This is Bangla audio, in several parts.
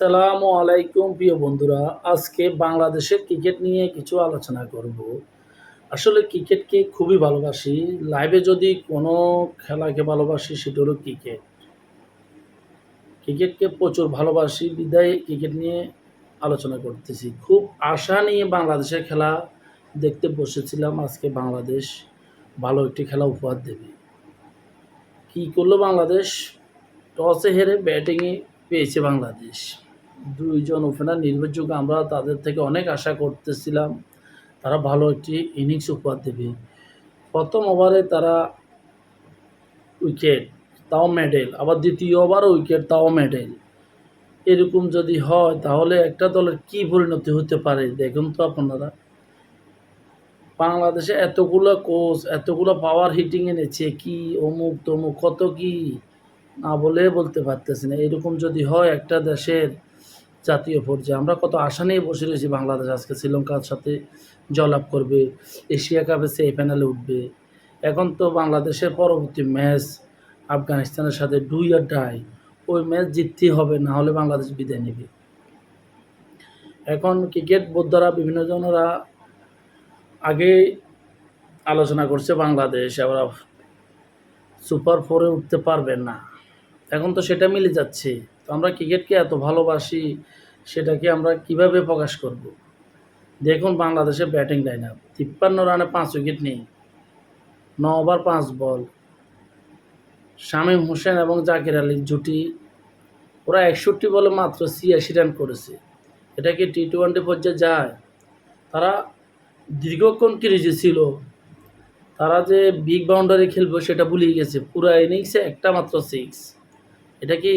সালামু আলাইকুম প্রিয় বন্ধুরা, আজকে বাংলাদেশের ক্রিকেট নিয়ে কিছু আলোচনা করব। আসলে ক্রিকেটকে খুবই ভালোবাসি, লাইভে যদি কোনো খেলাকে ভালোবাসি সেটা হলো ক্রিকেট। ক্রিকেটকে প্রচুর ভালোবাসি, বিদায় ক্রিকেট নিয়ে আলোচনা করতেছি। খুব আশা নিয়ে বাংলাদেশের খেলা দেখতে বসেছিলাম, আজকে বাংলাদেশ ভালো একটি খেলা উপহার দেবে। কী করল বাংলাদেশ? টসে হেরে ব্যাটিংয়ে পেয়েছে বাংলাদেশ। দুইজন ওপেনার নির্ভরযোগ্য, আমরা তাদের থেকে অনেক আশা করতেছিলাম। তারা ভালো একটি ইনিংস উপহার দেবে। প্রথম ওভারে তারা উইকেট, তাও মেডেল। আবার দ্বিতীয় ওভারও উইকেট, তাও মেডেল। এরকম যদি হয়, তাহলে একটা দলের কি পরিণতি হতে পারে? দেখুন তো আপনারা। বাংলাদেশে এতগুলো কোচ, এতগুলো পাওয়ার হিটিং এনেছে কি অমুক তমুক, কত কি? না বলে বলতে পারতেছি না। এরকম যদি হয়, একটা দেশের জাতীয় পর্যায়ে। আমরা কত আশা নিয়ে বসে রয়েছি বাংলাদেশ আজকে। শ্রীলঙ্কার সাথে জয়লাভ করবে, এশিয়া কাপে সেই ফাইনালে উঠবে। এখন তো বাংলাদেশের পরবর্তী ম্যাচ আফগানিস্তানের সাথে দুই আর ডাই ওই ম্যাচ জিততেই হবে, না হলে বাংলাদেশ বিদায় নেবে। এখন ক্রিকেট বোদ্ধারা, বিভিন্ন জনেরা আগে আলোচনা করছে বাংলাদেশ আবার সুপার ফোরে উঠতে পারবে না। এখন তো সেটা মিলে যাচ্ছে। তো আমরা ক্রিকেটকে এত ভালোবাসি, সেটাকে আমরা কীভাবে প্রকাশ করব? দেখুন বাংলাদেশের ব্যাটিং লাইন আপ তিপ্পান্ন রানে পাঁচ উইকেট নেই, ন ওভার পাঁচ বল। শামীম হোসেন এবং জাকির আলীর জুটি, ওরা একষট্টি বলে মাত্র ছিয়াশি রান করেছে। এটা কি টি টোয়েন্টি পর্যায়ে যায়? তারা দীর্ঘক্ষণ ক্রিজে ছিল। তারা যে বিগ বাউন্ডারি খেলবে সেটা ভুলিয়ে গেছে। পুরো ইনিংসে একটা মাত্র সিক্স এটা কি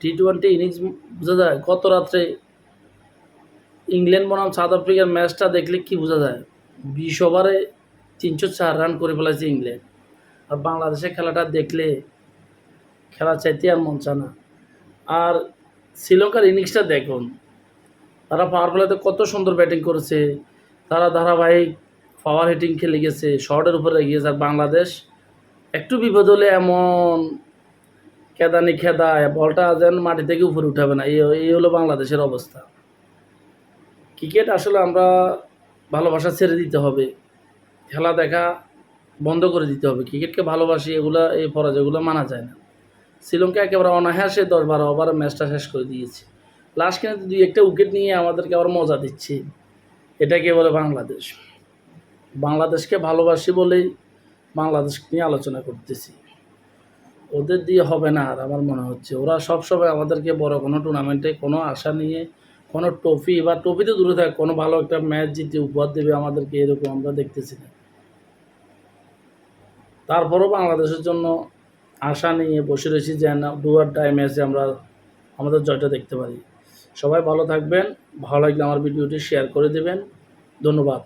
টি টোয়েন্টি ইনিংস বোঝা যায়? গত রাত্রে ইংল্যান্ড বনাম সাউথ আফ্রিকার ম্যাচটা দেখলে কি বোঝা যায়? বিশ ওভারে তিনশো চার রান করে ফেলেছে ইংল্যান্ড। আর বাংলাদেশের খেলাটা দেখলে খেলা চাইতে আর মন চায় না। আর শ্রীলঙ্কার ইনিংসটা দেখুন। তারা পাওয়ার প্লেতে কত সুন্দর ব্যাটিং করেছে। তারা ধারাবাহিক পাওয়ার হিটিং খেলে গেছে। শর্টের উপরে গিয়েছে আর বাংলাদেশ। একটু বিপদ হলে এমন খেদানি খেদায়, বলটা যেন মাটি থেকে উপরে উঠাবে না। এই হলো বাংলাদেশের অবস্থা। ক্রিকেট আসলে আমরা ভালোবাসা ছেড়ে দিতে হবে, খেলা দেখা বন্ধ করে দিতে হবে। ক্রিকেটকে ভালোবাসি, এগুলো, এই পরাজয়গুলো মানা যায় না। শ্রীলঙ্কা একেবারে অনায়াসে দশ বারো ওভার ম্যাচটা শেষ করে দিয়েছে। লাস্ট কিন্তু দুই একটা উইকেট নিয়ে আমাদেরকে আবার মজা দিচ্ছে। এটাকে বলে বাংলাদেশ। বাংলাদেশকে ভালোবাসি বলেই বাংলাদেশ নিয়ে আলোচনা করতেছি। ওদের দিয়ে হবে না আর আমার মনে হচ্ছে। ওরা সবসময় আমাদেরকে বড় কোনো টুর্নামেন্টে কোনো আশা নিয়ে, কোনো ট্রফি বা ট্রফি তো দূরে থাকে, কোনো ভালো একটা ম্যাচ জিতে উপহার দেবে আমাদেরকে এরকম আমরা দেখতেছি না। তারপরও বাংলাদেশের জন্য আশা নিয়ে বসে রয়েছি যে না ডুয়ার টাইম ম্যাচে আমরা আমাদের জয়টা দেখতে পারি। সবাই ভালো থাকবেন, ভালো লাগলে আমার ভিডিওটি শেয়ার করে দেবেন। ধন্যবাদ।